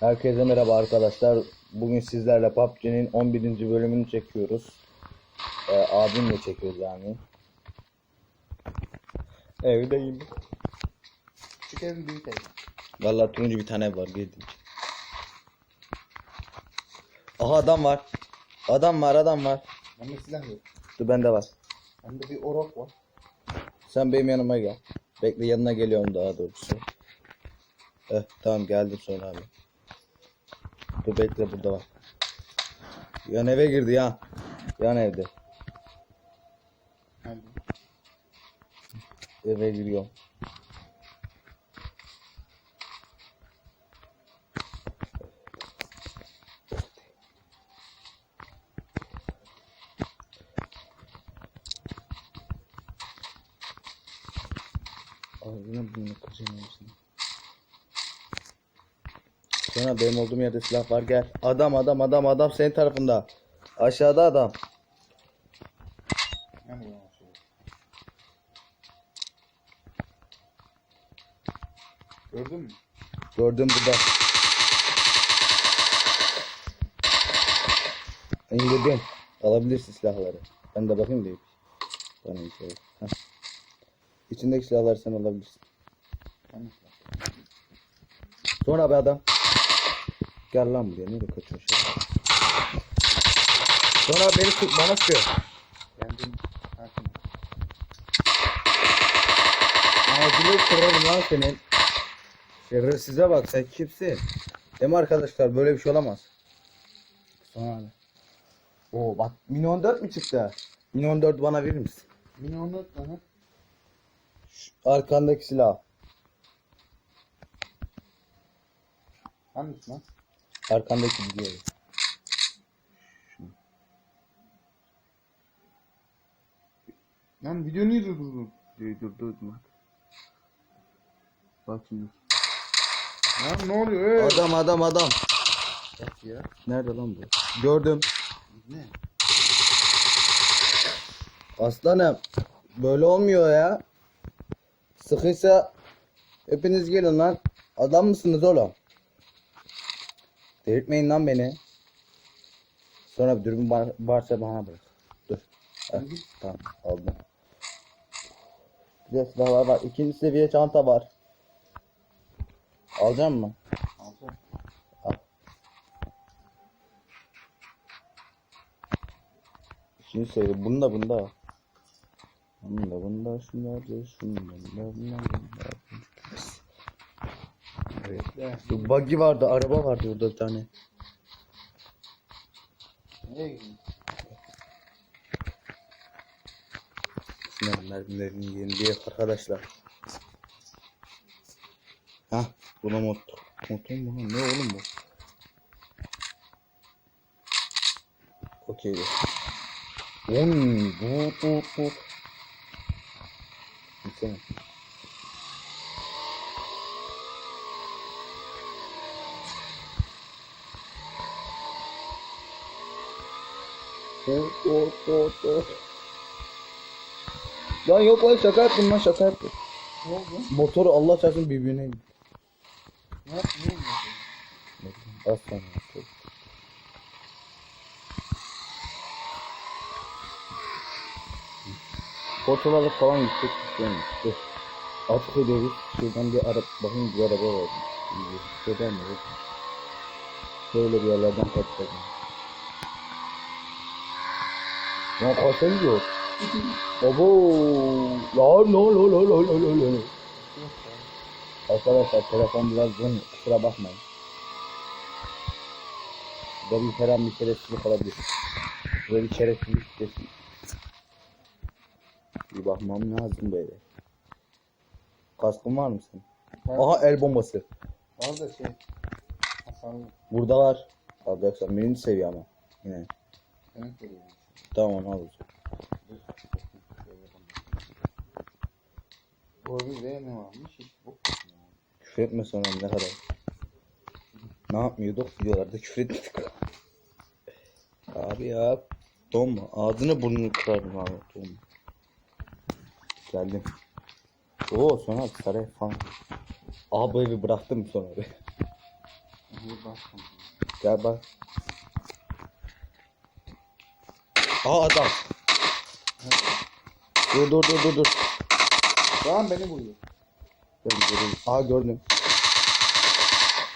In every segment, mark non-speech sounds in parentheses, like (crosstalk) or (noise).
Herkese merhaba arkadaşlar. Bugün sizlerle PUBG'nin 11. bölümünü çekiyoruz. Ee, abimle çekiyoruz yani. Evdeyim. Küçük evin büyük ev. Vallahi turuncu bir tane var girdim. Aha adam var. Adam var adam var. Bende silah yok. Dur bende var. Bende bir orok var. Sen benim yanıma gel. Bekle yanına geliyorum daha doğrusu. Eh tamam geldim sonra abi. Dur bekle burada var. Yan eve girdi ya. Yan evde. Nerede? Eve giriyorum. Ağzına bunu kaçırmamışsın. Sonra benim olduğum yerde silah var gel. Adam adam adam adam senin tarafında. Aşağıda adam. Gördün mü? Gördüm burada. İndirdim. Alabilirsin silahları. Ben de bakayım deyip. Bana içeri. Heh. İçindeki silahları sen alabilirsin. Sonra bir adam. Gel lan buraya. Nereye kaçıyorsun? Sonra beni tut. Bana sıkıyor. Kendim hakim. Ağzını kırarım lan senin. Şerefsize bak sen kimsin? Değil mi arkadaşlar? Böyle bir şey olamaz. Sonra abi. Oo bak Mini 14 mi çıktı? Mini 14 bana verir misin? Mini onu aha. Şu arkandaki silah. Hangisi lan? Arkandaki gidiyor. Lan video niye durdurdun? Dur dur dur. Bak. Bak şimdi. Lan ne oluyor? Ee? Adam adam adam. Bak ya. Nerede lan bu? Gördüm. Ne? Aslanım. Böyle olmuyor ya. Sıkıysa hepiniz gelin lan. Adam mısınız oğlum? Delirtmeyin lan beni. Sonra bir dürbün var- varsa bana bırak. Dur. Heh, tamam aldım. Bir de silahlar var. İkinci seviye çanta var. Alacağım mı? Alsana. Al. Şimdi söyle. Bunda bunda. Bunda bunda şunlar şunlar da bunlar bunlar. Evet. Bekle. Bu buggy vardı, araba vardı burada bir tane. Nereye gidiyorsun? Mermilerin diye arkadaşlar. Hah, buna motor. Motor mu lan? Ne oğlum bu? Okey. Oy, bu bu bu. Gitsene. Dur dur dur dur. Lan yok lan şaka yaptım lan şaka yaptım. Ne oldu? Motoru Allah çarpsın birbirine indi. Ne yaptın? Ne oldu? Aslan ya. Ortalarda falan yüksek düşüyormuş. Dur. Atık ediyoruz. Şuradan bir araba, bakın bir araba var. Şuradan mı? Yok. Şöyle bir yerlerden kaçacak. Lan kaça gidiyor? Abo. La la la la la la la la. Arkadaşlar telefon biraz zın kusura bakmayın. Bir her an bir şerefsizlik olabilir. Burada bir şerefsizlik kesin. Bir bakmam lazım böyle. Kaskın var mı senin? Var. Aha el bombası. Var da şey. Hasarlı. Burada var. Alacaksan birinci seviye ama. Yine. Tamam alacağım. Orada ne varmış? Küfür etme sonra ne kadar. Ne yapmıyorduk videolarda küfür etmedik. Abi ya. Donma. Ağzını burnunu kırarım abi. Donma. Geldim. Oo sonra saray falan. Aha bu evi bıraktım sonra. basma. Gel bak. Aa adam. Dur dur dur dur dur. Şu an beni vuruyor. Gördüm, gördüm. Aa gördüm.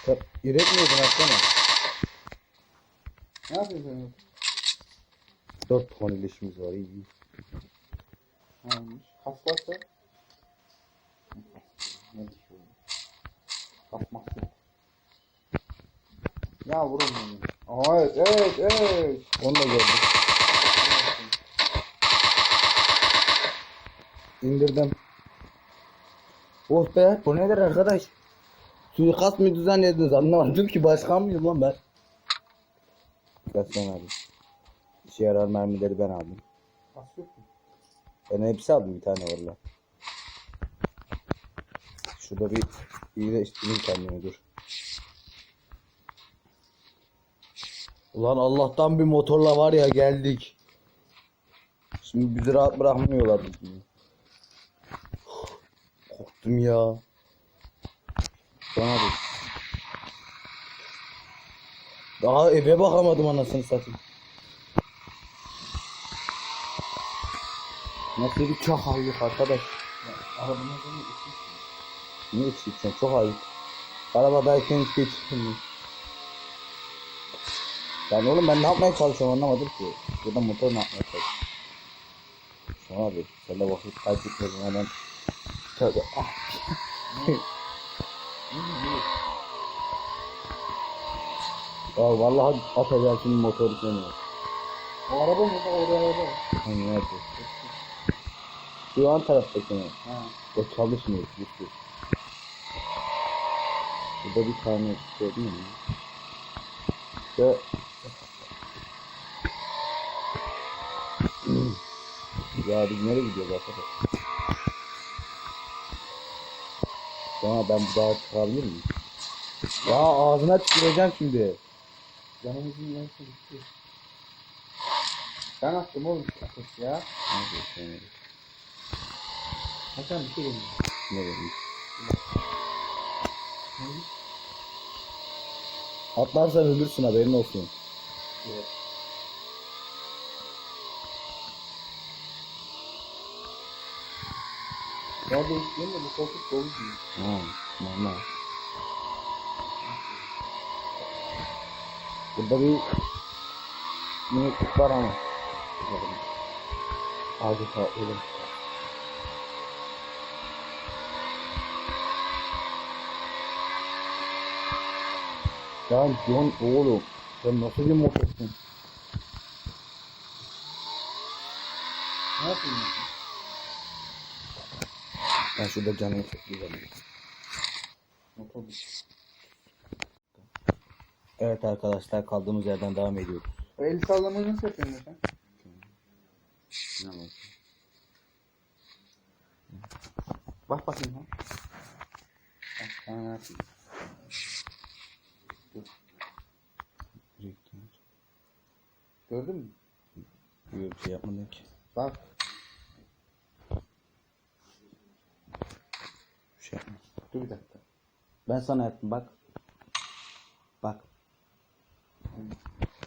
Sen üretmiyordun aslında. Ne yapıyorsun sen? Dört ton ilişkimiz var iyi. Neymiş? Kas varsa. Ne düşüyor? Kapmak yok. Ya vurun beni. Aa, evet evet evet. Onu da gördüm. İndirdim. Oh be bu nedir arkadaş? Suikast mı düzenlediniz anlamadım ki başkan mıyım lan ben? Kaçtan abi. İşe yarar mermileri ben aldım. Ben hepsi aldım bir tane valla. Şurada bir iyileştireyim kendimi dur. Ulan Allah'tan bir motorla var ya geldik. Şimdi bizi rahat bırakmıyorlar. bizi. Korktum ya. Bana bir. Daha eve bakamadım anasını satayım. Nasıl bir çakallık arkadaş. Arabanın. Ne eksiksen çok ayıp. Arabadayken hiç geçmiyor. Yani oğlum ben ne yapmaya çalışıyorum anlamadım ki. Burada motor ne yapmaya çalışıyorum. Abi sen de vakit kaybetmedin hemen. Tövbe. Ah. ya vallahi şimdi motoru seni. O araba mı? O araba. Hani nerede? Şu an taraftaki mi? Ha. O çalışmıyor. Gitti. Burada bir tane gördün mü? İşte ya biz nereye gidiyoruz arkadaş? Sonra ben bu dağa çıkabilir miyim? Ya ağzına tüküreceğim şimdi. Canımızın yarısı gitti. Ben attım oğlum şu ya. Neyse, sen- Hasan bir şey demiyor. Ne dedim? Atlarsan ölürsün haberin olsun. Evet. Ya değiştireyim de bu koltuk dolu değil. Ha, normal. Burada bir miniklik var ama. Adeta ölüm. Ya John oğlum sen nasıl bir motorsun? Ne yapayım? Ben şurada canımı bir. Evet arkadaşlar kaldığımız yerden devam ediyoruz. O el sallamayı nasıl yapıyorsun sen? Ne? Bak bakayım ha. Bak sana ne yapayım. Dur. Gördün mü? Yok şey yapmadım ki. Bak. Şey yapmadım. Dur bir dakika. Ben sana yaptım bak. Bak.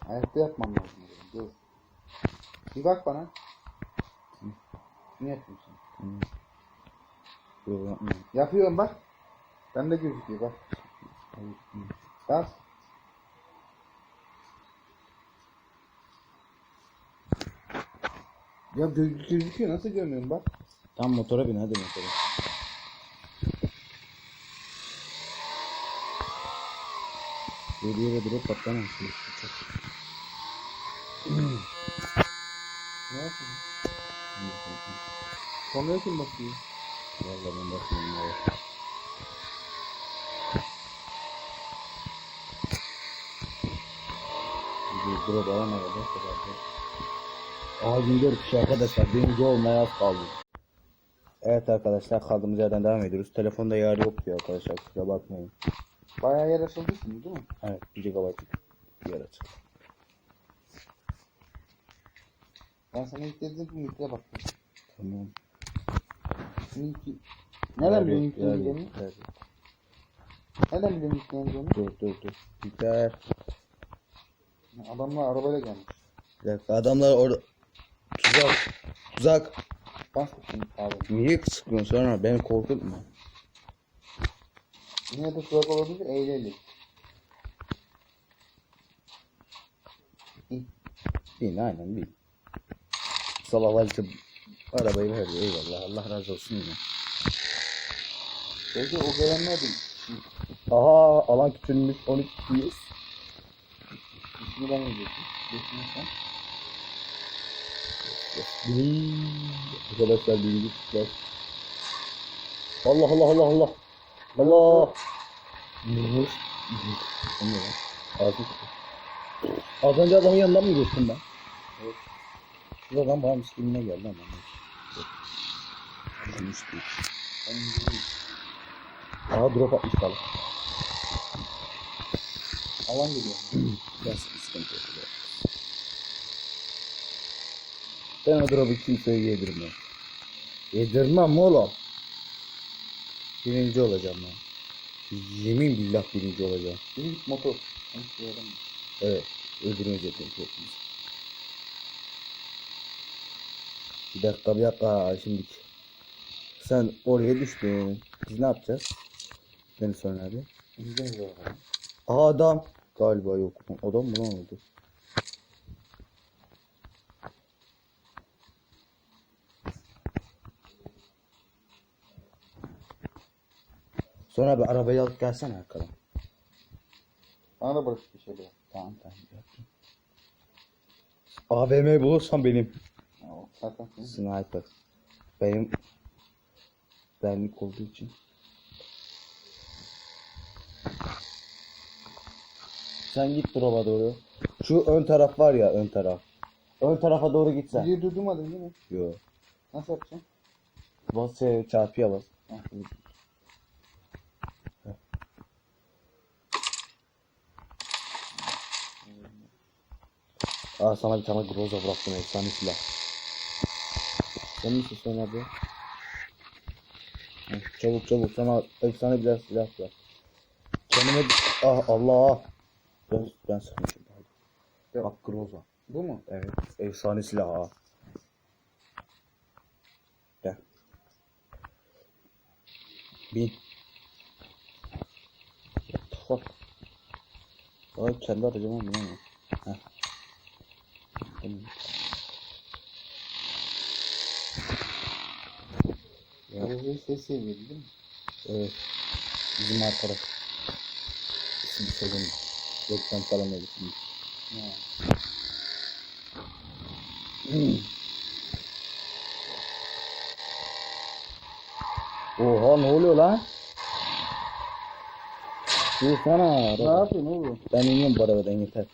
Ayakta yapmam lazım. Dur. Bir bak bana. Ne yapıyorsun? Tamam. Yok. Yapıyorum bak. Ben de gözüküyor bak. Bas. Ya göz, gözüküyor nasıl görmüyorum bak. Tam motora bin hadi motora. Bir yere durup patlamasın. Çok Ne yapıyorsun? Kameraya kim bakıyor? Vallahi ben bakmıyorum ya. Bir kadar kadar. Aa 24 kişi arkadaşlar. Birinci olmaya az kaldı. Evet arkadaşlar kaldığımız yerden devam ediyoruz. Telefonda yer yok diyor arkadaşlar. Kusura bakmayın. Bayağı yer açıldı şimdi değil mi? Evet 1 GB'lık yer açık. Ben sana yükledim bu yükle bak. Tamam. Linki... Nereden biliyorsun yok. Nereden biliyorsun gitmeyeceğini? Dur dur dur. Biter. Adamlar arabayla gelmiş. Bir dakika adamlar orada. Tuzak. Tuzak. Ben sıktım abi. Niye sıkıyorsun sonra? Beni korkutma. Yine de tuzak olabilir eğleyelim. Bin aynen bin. Salahlar işte arabayı verdi. Eyvallah. Allah razı olsun yine. Belki o gelenler de Aha alan küçülmüş 12 kişiyiz. ismini ben yiyecektim. Geçmiş sen. Arkadaşlar birinci çıkacağız. Allah Allah Allah Allah. Allah. Yunus. Tuttu. Az önce adamın yanından mı geçtim ben? Evet. Şu adam bana miskinliğine geldi ama. Gümüş değil. Aha drop atmış balık. Alan geliyor. Biraz sıkıntı yok. Ben o drop'u kimseye yedirmem. Yedirmem oğlum. Birinci olacağım ben. Yemin billah birinci olacağım. Bir git motor. Evet. Öldürmeyecek hepimiz. Bir dakika bir dakika şimdi. Sen oraya düştün. Biz ne yapacağız? Beni sonra abi. Adam. Galiba yok. Adam mı lan oldu? Sonra bir arabayı alıp gelsene arkadan. Bana da bırak bir şey be. Tamam tamam. AVM bulursan benim. Ya, o Zaten. Sniper. Benim benlik olduğu için. Sen git drop'a doğru. Şu ön taraf var ya ön taraf. Ön tarafa doğru git sen. Videoyu durdurmadın değil mi? Yo. Nasıl yapacaksın? Bas şey, çarpıya bas. Ha. Aa sana bir tane groza bıraktım efsane silah. Sen misin sen abi? Çabuk çabuk sana efsane bir silah bırak. Kendime ah Allah. Ben, ben sıkmışım. Yok. Bak groza. Bu mu? Evet. Efsane silah ha. Gel. Bin. What the fuck? Ay kendi aracıma mı Tamam. Ya. Arabayı ses seviyordu değil mi? Evet. Bizim arkadaş. İsim söyledim. Reklam falan öyle şimdi. Oha ne oluyor lan? Dursana. Ne yapıyorsun oğlum? Ben iniyorum bu arabadan yeter.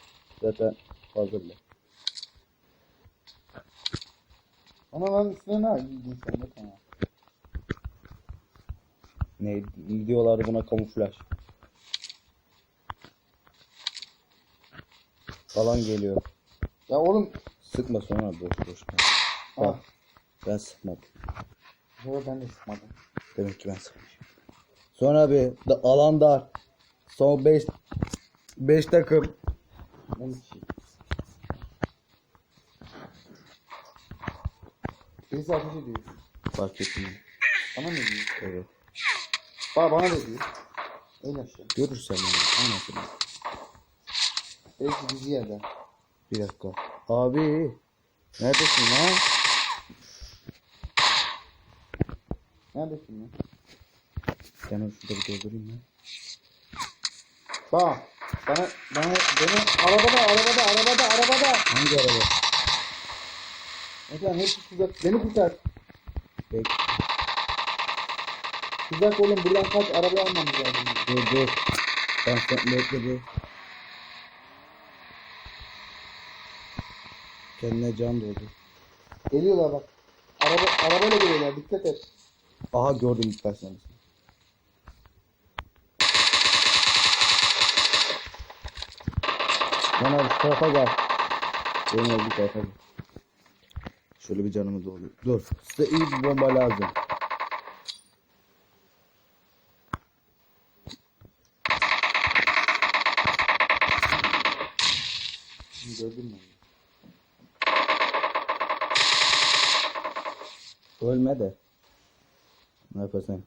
Zaten fazla bile. Ona lan üstüne ne giydin sen bak ona. Ne diyorlar buna kamuflaj. Falan geliyor. Ya oğlum. Sıkma sonra boş boş. Ah. Ben sıkmadım. Yo ben de sıkmadım. Demek ki ben sıkmışım. Sonra bir da, alan dar. Son 5 5 takım. 12. Birisi ateş ediyor. Fark ettim. Bana ne diyor? Evet. Bana bana ne diyor? Öyle aşağı. Görürsen beni. Anlatırım. Belki bizi yerler. Bir dakika. Abi. Neredesin lan? Neredesin lan? Ben onu şurada bir doldurayım ya. Bak. Bana, bana, beni arabada, arabada, arabada, arabada. Hangi araba? Efendim hepsi tuzak. Beni kurtar. Bek. Tuzak oğlum buradan kaç araba almamız lazım. Dur dur. Ben sen bekle bir. Kendine can doldu. Geliyorlar bak. Araba, arabayla geliyorlar dikkat et. Aha gördüm. Lan abi şu tarafa gel. Benim olduğu tarafa gel. Şöyle bir canımı doldur. Dur. Size iyi bir bomba lazım. Gördün mü? Ölme de. Ne yaparsın?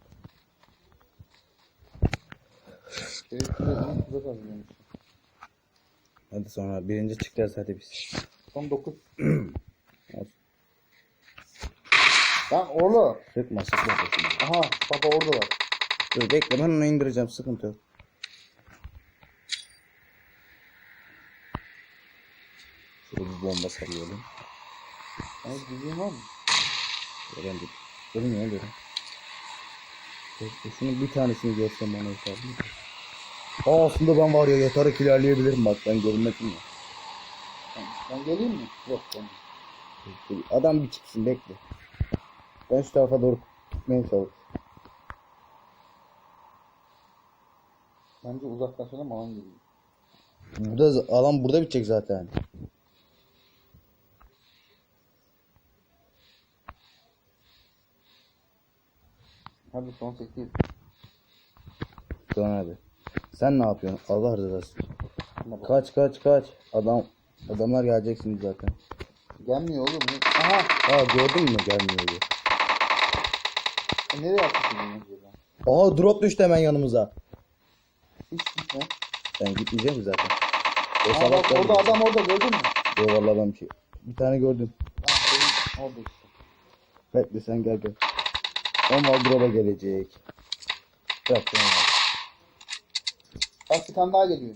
Hadi sonra birinci çıkacağız hadi biz. Son dokuz. (clears throat) Lan oğlu. Sıkma sıkma. sıkma. Aha baba oradalar. Dur bekle ben onu indireceğim sıkıntı yok. Şurada bir bomba sarıyorum. Yani düzgün var mı? Öğrendik. Görünmüyor görün. Bekle şunun bir tanesini görsem bana yeter. Aa aslında ben var ya yatarak ilerleyebilirim bak ben görünmedim ya. Ben, ben geleyim mi? Yok ben. Adam bir çıksın bekle. Ben şu tarafa doğru gitmeye çalış. Bence uzaklaşalım alan geliyor. Burada alan burada bitecek zaten. Hadi son 8. Doğan abi. Sen ne yapıyorsun? Allah rızası. Kaç. Kaç kaç. Adam adamlar gelecek şimdi zaten. Gelmiyor oğlum. Aha. Aa gördün mü gelmiyor diye. E, nereye bunu acaba? Aa drop düştü hemen yanımıza. Hiç gitme. Ben gitmeyeceğim zaten. O Aa bak da- orada adam orada gördün mü? Yo vallahi ben bir şey. Bir tane gördüm. Ha benim orada işte. Bekle sen gel gel. Ama drop'a gelecek. Bırak sen ya. Bak bir tane daha geliyor.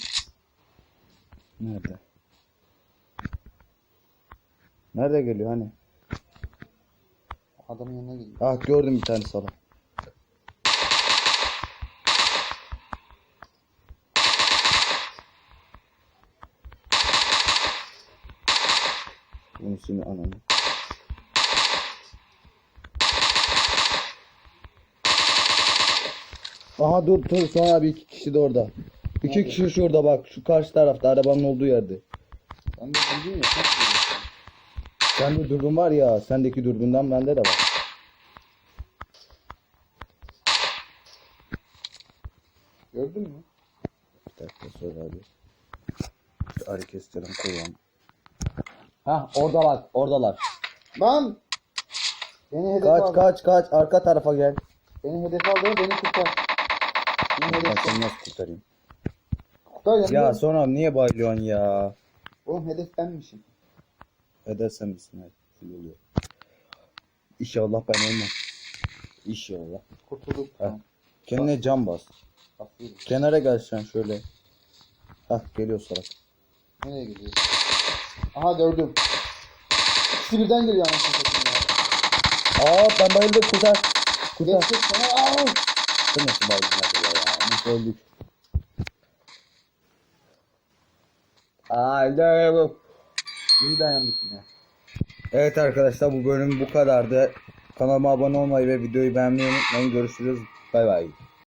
Nerede? Nerede geliyor hani? Adamın yanına geliyor. Ah gördüm bir tane salak. Bunu şimdi ananı. Aha dur dur sonra bir iki kişi de orada. İki Nerede? kişi şurada bak şu karşı tarafta arabanın olduğu yerde. Ben de duydum ya. Sende dürbün var ya sendeki dürbünden bende de var. Gördün mü? Bir dakika söyle abi. Şu arı kestirelim koyalım. Hah orada bak oradalar. Lan! Beni hedef Kaç aldı. kaç kaç arka tarafa gel. Beni hedef aldı beni kurtar. Beni Ben hedef seni nasıl kurtarayım? kurtar yanımda. Ya sonra niye bayılıyorsun ya? Oğlum hedef benmişim. Edersen misin? Hadi. Full oluyor. İnşallah ben ölmem. İnşallah. Kurtulduk. Ha. Kendine can bas. Basıyorum. Kenara gel sen şöyle. Hah geliyor salak. Nereye gidiyor? Aha gördüm. İkisi birden geliyor anasını satayım ya. Aa ben bayıldım kurtar. Kurtar. Geçtik sana. Aa! Sen nasıl bayıldın acaba ya? Nasıl öldük? Alo. İyi dayandık yine. Evet arkadaşlar bu bölüm bu kadardı. Kanalıma abone olmayı ve videoyu beğenmeyi unutmayın. Görüşürüz. Bay bay.